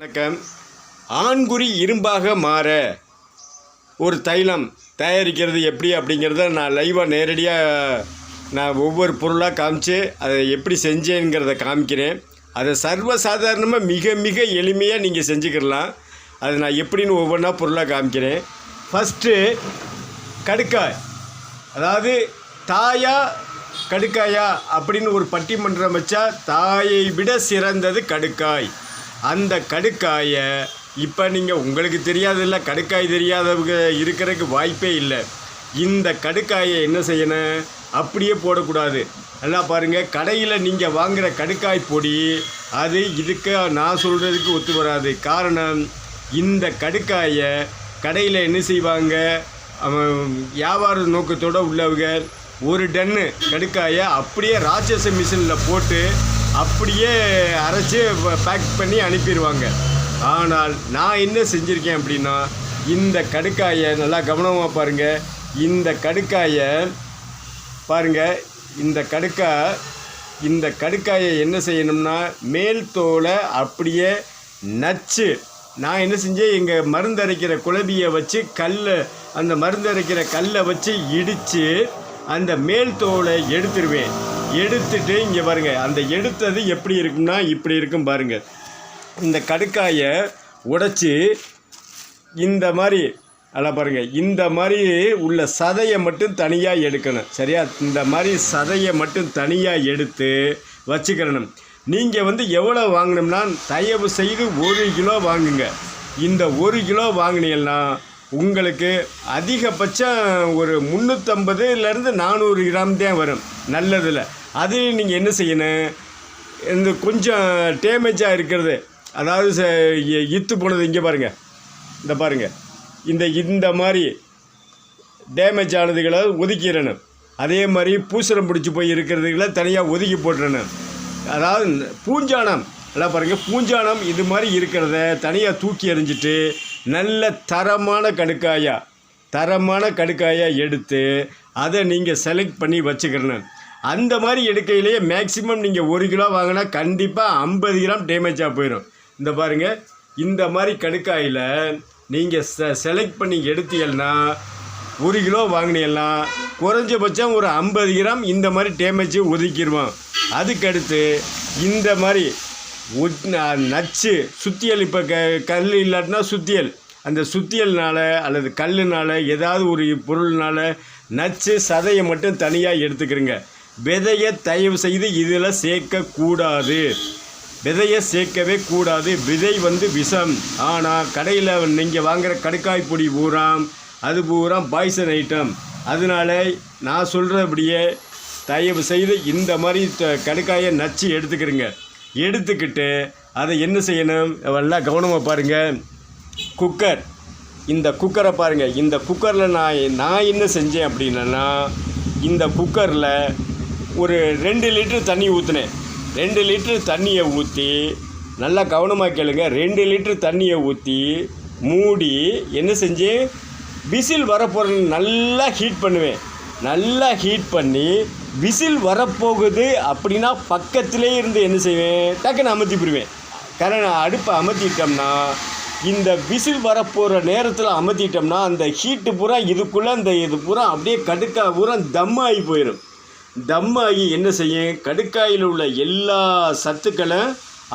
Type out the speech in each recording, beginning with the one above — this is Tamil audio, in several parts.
வணக்கம். ஆண்குறி இரும்பாக மாற ஒரு தைலம் தயாரிக்கிறது எப்படி அப்படிங்கிறத நான் லைவாக நேரடியாக நான் ஒவ்வொரு பொருளாக காமிச்சு அதை எப்படி செஞ்சேங்கிறத காமிக்கிறேன். அதை சர்வசாதாரணமாக மிக மிக எளிமையாக நீங்கள் செஞ்சுக்கிடலாம். அதை நான் எப்படின்னு ஒவ்வொன்றா பொருளாக காமிக்கிறேன். ஃபஸ்ட்டு கடுக்காய். அதாவது தாயா கடுக்காயா அப்படின்னு ஒரு பட்டிமன்றம் வச்சா தாயை விட சிறந்தது கடுக்காய். அந்த கடுக்காயை இப்போ நீங்கள் உங்களுக்கு தெரியாதில்ல கடுக்காய் தெரியாதவங்க இருக்கிறதுக்கு வாய்ப்பே இல்லை. இந்த கடுக்காயை என்ன செய்யணும்? அப்படியே போடக்கூடாது. நல்லா பாருங்கள் கடையில் நீங்கள் வாங்குகிற கடுக்காய் பொடி அது இதுக்கு நான் சொல்கிறதுக்கு ஒத்து வராது. காரணம் இந்த கடுக்காயை கடையில் என்ன செய்வாங்க? வியாபார நோக்கத்தோடு உள்ளவங்க ஒரு டன்னு கடுக்காயை அப்படியே ராட்சச மிஷினில் போட்டு அப்படியே அரைச்சி பேக் பண்ணி அனுப்பிடுவாங்க ஆனால் நான் என்ன செஞ்சுருக்கேன் அப்படின்னா இந்த கடுக்காயை நல்லா கவனமாக பாருங்கள் இந்த கடுக்காயை பாருங்கள் இந்த கடுக்காய் இந்த கடுக்காயை என்ன செய்யணும்னா மேல் தோலை அப்படியே நச்சு. நான் என்ன செஞ்சேன்? எங்கள் மருந்தரைக்கிற குழவியை வச்சு கல்லை அந்த மருந்தரைக்கிற கல்லை வச்சு இடித்து அந்த மேல் தோலை எடுத்துருவேன். எடுத்துட்டு இங்கே பாருங்க. அந்த எடுத்தது எப்படி இருக்கும்னா இப்படி இருக்கும் பாருங்க. இந்த கடுக்காயை உடைச்சி இந்த மாதிரி அதில் பாருங்க இந்த மாதிரி உள்ள சதையை மட்டும் தனியாக எடுக்கணும். சரியா? இந்த மாதிரி சதையை மட்டும் தனியாக எடுத்து வச்சுக்கிறணும் நீங்கள் வந்து எவ்வளோ வாங்கினோம்னா தயவு செய்து ஒரு கிலோ வாங்குங்க. இந்த ஒரு கிலோ வாங்கினீங்கன்னா உங்களுக்கு அதிகபட்சம் ஒரு முந்நூற்றம்பதுலேருந்து நானூறு கிராம் தான் வரும். நல்லதில். அது நீங்கள் என்ன செய்யணும்? இந்த கொஞ்சம் டேமேஜாக இருக்கிறது. அதாவது ச- இத்து போனது இங்கே பாருங்கள் இந்த பாருங்கள் இந்த இந்த மாதிரி டேமேஜ் ஆனதுகளை ஒதுக்கிடணும். அதே மாதிரி பூசணம் பிடிச்சி போய் இருக்கிறதுகளை தனியாக ஒதுக்கி போட்டுறணும் அதாவது பூஞ்சானம் எல்லாம் பாருங்கள் பூஞ்சானம் இது மாதிரி இருக்கிறத தனியாக தூக்கி எறிஞ்சிட்டு நல்ல தரமான கடுக்காயாக தரமான கடுக்காயாக எடுத்து அதை நீங்கள் செலக்ட் பண்ணி வச்சுக்கிறணும் அந்த மாதிரி எடுக்கையிலேயே மேக்ஸிமம் நீங்கள் ஒரு கிலோ வாங்கினா கண்டிப்பாக ஐம்பது கிராம் டேமேஜாக போயிடும் இந்த பாருங்கள் இந்த மாதிரி கடுக்காயில் நீங்கள் செ செலக்ட் பண்ணி எடுத்தீங்கன்னா ஒரு கிலோ வாங்கினீங்கன்னா குறைஞ்சபட்சம் ஒரு ஐம்பது கிராம் இந்த மாதிரி டேமேஜ் ஒதுக்கிடுவோம். அதுக்கடுத்து இந்த மாதிரி நச்சு சுத்தியல் இப்போ க கல் இல்லாட்டினா சுத்தியல். அந்த சுத்தியல்னால் அல்லது கல்லுனால் ஏதாவது ஒரு பொருள்னால நச்சு சதையை மட்டும் தனியாக எடுத்துக்கிறங்க விதையை தயவு செய்து இதில் சேர்க்கக்கூடாது. விதையை சேர்க்கவே கூடாது. விதை வந்து விஷம். ஆனால் கடையில் நீங்கள் வாங்குகிற கடுக்காய் பொடி பூராம் அது பூரா பாய்சன் ஐட்டம் அதனால நான் சொல்கிறபடியே தயவு செய்து இந்த மாதிரி த- கடுக்காயை நச்சு எடுத்துக்கிறங்க எடுத்துக்கிட்டு அதை என்ன செய்யணும்? எல்லாம் கவனமாக பாருங்கள் குக்கர். இந்த குக்கரை பாருங்கள் இந்த குக்கரில் நான் நான் என்ன செஞ்சேன் அப்படின்னா இந்த குக்கரில் ஒரு ரெண்டு லிட்டர் தண்ணி ஊற்றினேன் ரெண்டு லிட்டர் தண்ணியை ஊற்றி நல்லா கவனமாக கேளுங்க. ரெண்டு லிட்டர் தண்ணியை ஊற்றி மூடி என்ன செஞ்சேன்? விசில் வரப்போகிற நல்லா ஹீட் பண்ணுவேன். நல்லா ஹீட் பண்ணி விசில் வரப்போகுது அப்படின்னா பக்கத்திலே இருந்து என்ன செய்வேன்? டக்குன்னு அமர்த்தி போடுவேன் காரணம் அடுப்பை அமர்த்திட்டோம்னா இந்த விசில் வரப்போகிற நேரத்தில் அமர்த்திட்டோம்னா அந்த ஹீட்டு பூரா இதுக்குள்ளே அந்த இது பூரா அப்படியே கடுக்கா பூரா தம் ஆகி போயிடும் தம் ஆகி என்ன செய்யும்? கடுக்காயில் உள்ள எல்லா சத்துக்களும்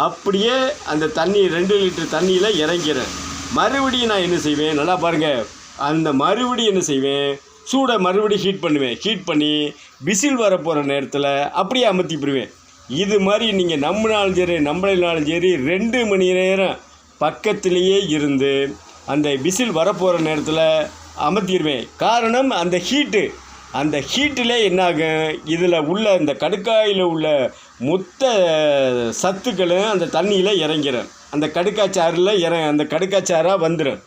அப்படியே அந்த தண்ணி ரெண்டு லிட்டர் தண்ணியில் இறங்கிறேன் மறுபடியும் நான் என்ன செய்வேன்? நல்லா பாருங்கள் அந்த மறுபடியும் என்ன செய்வேன்? சூடை மறுபடியும் ஹீட் பண்ணுவேன். ஹீட் பண்ணி விசில் வரப்போகிற நேரத்தில் அப்படியே அமர்த்திப்பிடுவேன். இது மாதிரி நீங்கள் நம்பினாலும் சரி நம்பலைனாலும் சரி ரெண்டு மணி நேரம் பக்கத்திலேயே இருந்து அந்த விசில் வரப்போகிற நேரத்தில் அமர்த்திடுவேன். காரணம் அந்த ஹீட்டு அந்த ஹீட்டில் என்னாகும் இதில் உள்ள இந்த கடுக்காயில் உள்ள மொத்த சத்துக்களும் அந்த தண்ணியில் இறங்கிடும் அந்த கடுக்காச்சாறில் இற அந்த கடுக்காச்சாராக வந்துடும்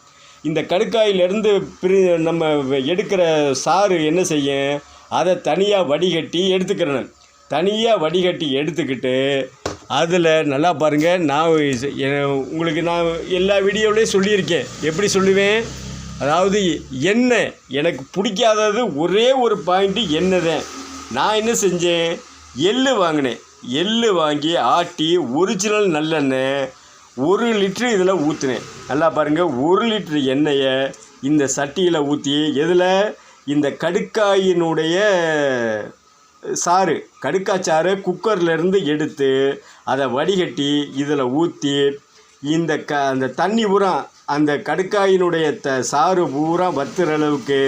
இந்த கடுக்காயிலிருந்து பிரி நம்ம எடுக்கிற சாறு என்ன செய்யும்? அதை தனியாக வடிகட்டி எடுத்துக்கிறேன் தனியாக வடிகட்டி எடுத்துக்கிட்டு அதில் நல்லா பாருங்கள் நான் உங்களுக்கு நான் எல்லா வீடியோவிலையும் சொல்லியிருக்கேன். எப்படி சொல்லுவேன்? அதாவது எண்ணெய் எனக்கு பிடிக்காதது ஒரே ஒரு பாயிண்ட்டு எண்ணெய் தான் நான் என்ன செஞ்சேன்? எள்ளு வாங்கினேன். எள்ளு வாங்கி ஆட்டி ஒரிஜினல் நல்லெண்ணெய் ஒரு லிட்ரு இதில் ஊற்றுனேன் நல்லா பாருங்கள் ஒரு லிட்ரு எண்ணெயை இந்த சட்டியில் ஊற்றி எதில்? இந்த கடுக்காயினுடைய சாறு. கடுக்காச்சாறு குக்கர்லேருந்து எடுத்து அதை வடிகட்டி இதில் ஊற்றி இந்த க அந்த தண்ணி பூரா அந்த கடுக்காயினுடைய த சாறு பூரா வத்துற அளவுக்கு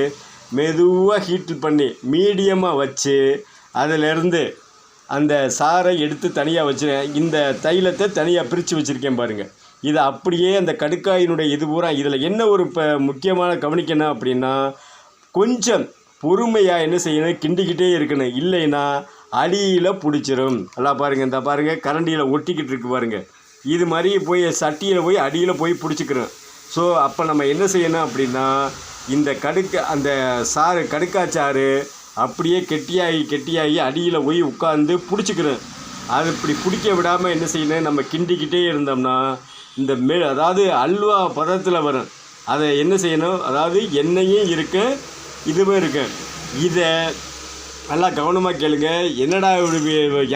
மெதுவாக ஹீட் பண்ணி மீடியமாக வச்சு அதிலிருந்து அந்த சாறை எடுத்து தனியாக வச்சுருக்கேன் இந்த தைலத்தை தனியாக பிரித்து வச்சுருக்கேன் பாருங்கள் இது அப்படியே அந்த கடுக்காயினுடைய இது பூரா இதில் என்ன ஒரு இப்போ முக்கியமான கவனிக்கணும் அப்படின்னா கொஞ்சம் பொறுமையாக என்ன செய்யணும் கிண்டிக்கிட்டே இருக்கணும். இல்லைன்னா அடியில் பிடிச்சிரும். எல்லாம் பாருங்கள் இந்த பாருங்கள் கரண்டியில் ஒட்டிக்கிட்டு இருக்கு பாருங்கள் இது மாதிரி போய் சட்டியில் போய் அடியில் போய் பிடிச்சிக்கிறோம் ஸோ அப்போ நம்ம என்ன செய்யணும் அப்படின்னா இந்த கடுக்க அந்த சாறு கடுக்காச்சாறு அப்படியே கெட்டியாகி கெட்டியாகி அடியில் போய் உட்காந்து பிடிச்சிக்கிறோம் அது இப்படி பிடிக்க விடாமல் என்ன செய்யணும் நம்ம கிண்டிக்கிட்டே இருந்தோம்னா இந்த மே அதாவது அல்வா பதத்தில் வரும். அதை என்ன செய்யணும் அதாவது எண்ணெயும் இருக்கு இதுவும் இருக்கு. இதை நல்லா கவனமாக கேளுங்க. என்னடா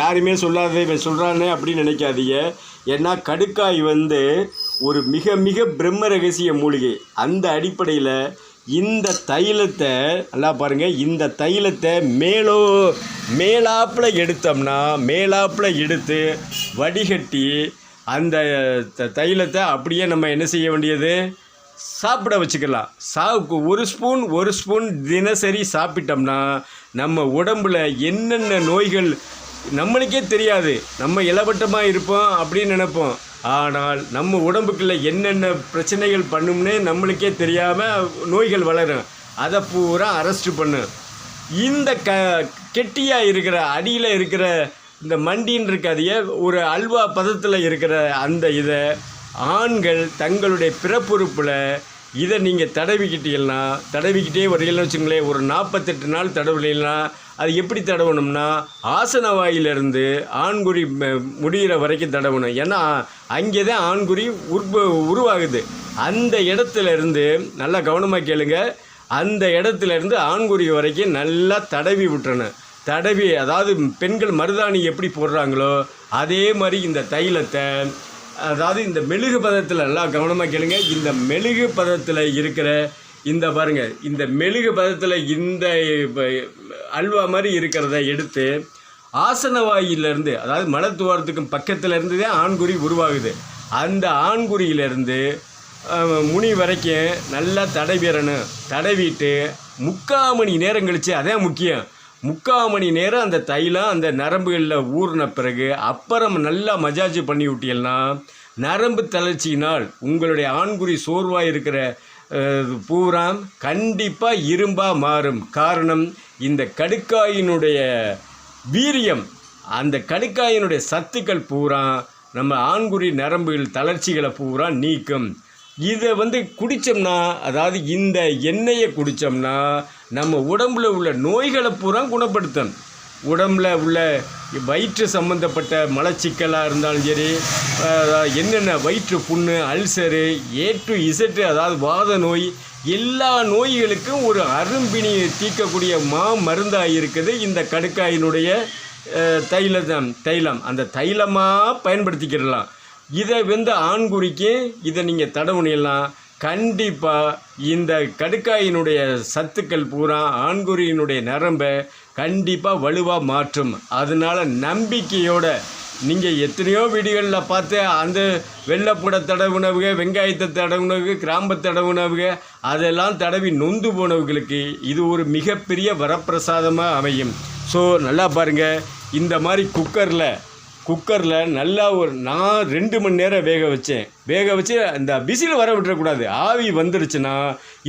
யாருமே சொல்லாத இவன் சொல்கிறானே அப்படின்னு நினைக்காதீங்க. ஏன்னா கடுக்காய் வந்து ஒரு மிக மிக பிரம்ம ரகசிய மூலிகை. அந்த அடிப்படையில் இந்த தைலத்தை நல்லா பாருங்கள் இந்த தைலத்தை மேலோ மேலாப்பில் எடுத்தோம்னா மேலாப்பில் எடுத்து வடிகட்டி அந்த த- தைலத்தை அப்படியே நம்ம என்ன செய்ய வேண்டியது? சாப்பிட வச்சுக்கலாம். சா ஒரு ஸ்பூன் ஒரு ஸ்பூன் தினசரி சாப்பிட்டோம்னா நம்ம உடம்பில் என்னென்ன நோய்கள் நம்மளுக்கே தெரியாது. நம்ம இளவட்டமாக இருப்போம் அப்படின்னு நினைப்போம். ஆனால் நம்ம உடம்புக்குள்ள என்னென்ன பிரச்சனைகள் பண்ணும்னே நம்மளுக்கே தெரியாமல் நோய்கள் வளரும். அதை பூரா அரெஸ்ட் பண்ணும் இந்த க கெட்டியாக இருக்கிற அடியில் இருக்கிற இந்த மண்டின்னு இருக்காதைய ஒரு அல்வா பதத்தில் இருக்கிற அந்த இதை ஆண்கள் தங்களுடைய பிறப்புறுப்பில் இதை நீங்கள் தடவிக்கிட்டீங்கன்னா தடவிக்கிட்டே வரீங்கன்னு வச்சுங்களேன் ஒரு நாற்பத்தெட்டு நாள் தடவலைன்னா அது எப்படி தடவணும்னா ஆசன வாயிலிருந்து ஆண்குறி ம- முடிகிற வரைக்கும் தடவணும். ஏன்னா அங்கே தான் ஆண்குறி உற்ப உருவாகுது. அந்த இடத்துல இருந்து நல்லா கவனமாக கேளுங்க. அந்த இடத்துல இருந்து ஆண்குறி வரைக்கும் நல்லா தடவி விட்டுறணும். தடவி அதாவது பெண்கள் மருதாணி எப்படி போடுறாங்களோ அதே மாதிரி இந்த தைலத்தை அதாவது இந்த மெழுகு பதத்தில் நல்லா கவனமாக கேளுங்க. இந்த மெழுகு பதத்தில் இருக்கிற இந்த பாருங்க இந்த மெழுகு பதத்தில் இந்த அல்வா மாதிரி இருக்கிறத எடுத்து ஆசனவாயிலிருந்து அதாவது மலத்துவாரத்துக்கும் பக்கத்தில் இருந்து தான் ஆண்குறி உருவாகுது. அந்த ஆண்குறியிலிருந்து முனி வரைக்கும் நல்லா தடவிடணும் தடவிட்டு முக்கால் மணி நேரம் கழிச்சு அதான் முக்கியம். முக்கால் மணி நேரம் அந்த தைலம் அந்த நரம்புகளில் ஊறின பிறகு அப்புறம் நல்லா மஜாஜ் பண்ணி விட்டீங்கன்னா நரம்பு தளர்ச்சியினால் உங்களுடைய ஆண்குறி சோர்வாக இருக்கிற பூராம் கண்டிப்பாக இரும்பாக மாறும். காரணம் இந்த கடுக்காயினுடைய வீரியம் அந்த கடுக்காயினுடைய சத்துக்கள் பூரா நம்ம ஆண்குறி நரம்புகள் தளர்ச்சிகளை பூரா நீக்கும். இதை வந்து குடித்தோம்னா அதாவது இந்த எண்ணெயை குடித்தோம்னா நம்ம உடம்புல உள்ள நோய்களை பூரா குணப்படுத்தும். உடம்புல உள்ள வயிற்று சம்மந்தப்பட்ட மலச்சிக்கலாக இருந்தாலும் சரி என்னென்ன வயிற்று புண்ணு அல்சரு ஏ டு இசட்டு அதாவது வாத நோய் எல்லா நோய்களுக்கும் ஒரு அரும்பினி தீர்க்கக்கூடிய மா மருந்தாக இருக்குது. இந்த கடுக்காயினுடைய தைலம் தைலம். அந்த தைலமாக பயன்படுத்திக்கிடலாம். இதை வந்து ஆண்குறிக்கு இதை நீங்கள் தடவுனிடலாம் கண்டிப்பாக இந்த கடுக்காயினுடைய சத்துக்கள் பூரா ஆண்குறியினுடைய நரம்பை கண்டிப்பாக வலுவாக மாற்றும். அதனால் நம்பிக்கையோட நீங்கள் எத்தனையோ வீடுகளில் பார்த்து அந்த வெள்ளைப்பூட தடவுனவுக வெங்காயத்தை தடவுனவுக கிராம்பு தடவுனவுக அதெல்லாம் தடவி நொந்து போனவங்களுக்கு இது ஒரு மிகப்பெரிய வரப்பிரசாதமாக அமையும். ஸோ நல்லா பாருங்கள் இந்த மாதிரி குக்கரில் குக்கரில் நல்லா ஒரு நான் ரெண்டு மணி நேரம் வேக வச்சேன். வேக வச்சு அந்த விசில் வர விட்டுறக்கூடாது. ஆவி வந்துருச்சுன்னா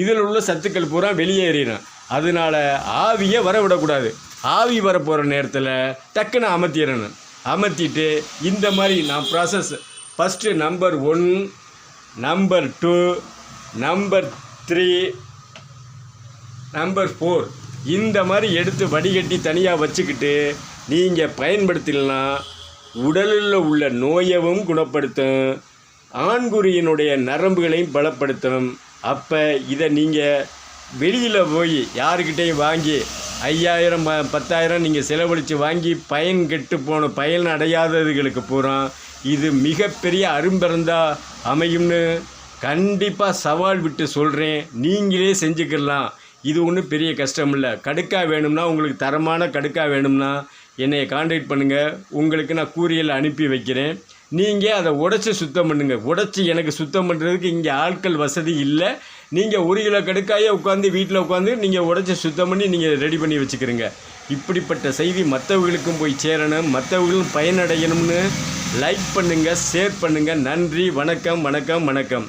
இதில் உள்ள சத்துக்கள் பூரா வெளியேறிடும் அதனால ஆவியை வர விடக்கூடாது. ஆவி வர போகிற நேரத்தில் டக்குன்னு அமர்த்திடணும் அமர்த்திட்டு இந்த மாதிரி நான் process first number one number two number three number four இந்த மாதிரி எடுத்து வடிகட்டி தனியாக வச்சுக்கிட்டு நீங்கள் பயன்படுத்தினா உடலில் உள்ள நோயவும் குணப்படுத்தும். ஆண்குறியினுடைய நரம்புகளையும் பலப்படுத்தும். அப்போ இதை நீங்கள் வெளியில் போய் யாருக்கிட்டையும் வாங்கி ஐயாயிரம் பத்தாயிரம் நீங்கள் செலவழித்து வாங்கி பயன் கெட்டு போன பயன் அடையாததுகளுக்கு பூரா இது மிகப்பெரிய அரும்பிறந்தா அமையும்னு கண்டிப்பாக சவால் விட்டு சொல்கிறேன் நீங்களே செஞ்சுக்கலாம் இது ஒன்றும் பெரிய கஷ்டம் இல்லை கடுக்கா வேணும்னா உங்களுக்கு தரமான கடுக்கா வேணும்னா என்னை காண்டாக்ட் பண்ணுங்கள் உங்களுக்கு நான் கூரியல் அனுப்பி வைக்கிறேன். நீங்கள் அதை உடச்சி சுத்தம் பண்ணுங்கள் உடச்சி எனக்கு சுத்தம் பண்ணுறதுக்கு இங்கே ஆட்கள் வசதி இல்லை. நீங்கள் ஒரு கிலோ கடுக்காயே உட்காந்து வீட்டில் உட்காந்து நீங்கள் உடச்சி சுத்தம் பண்ணி நீங்கள் ரெடி பண்ணி வச்சுக்கிறீங்க. இப்படிப்பட்ட செய்தி மற்றவங்களுக்கும் போய் சேரணும். மற்றவர்களும் பயனடையணும்னு லைக் பண்ணுங்கள் ஷேர் பண்ணுங்கள் நன்றி. வணக்கம் வணக்கம் வணக்கம்.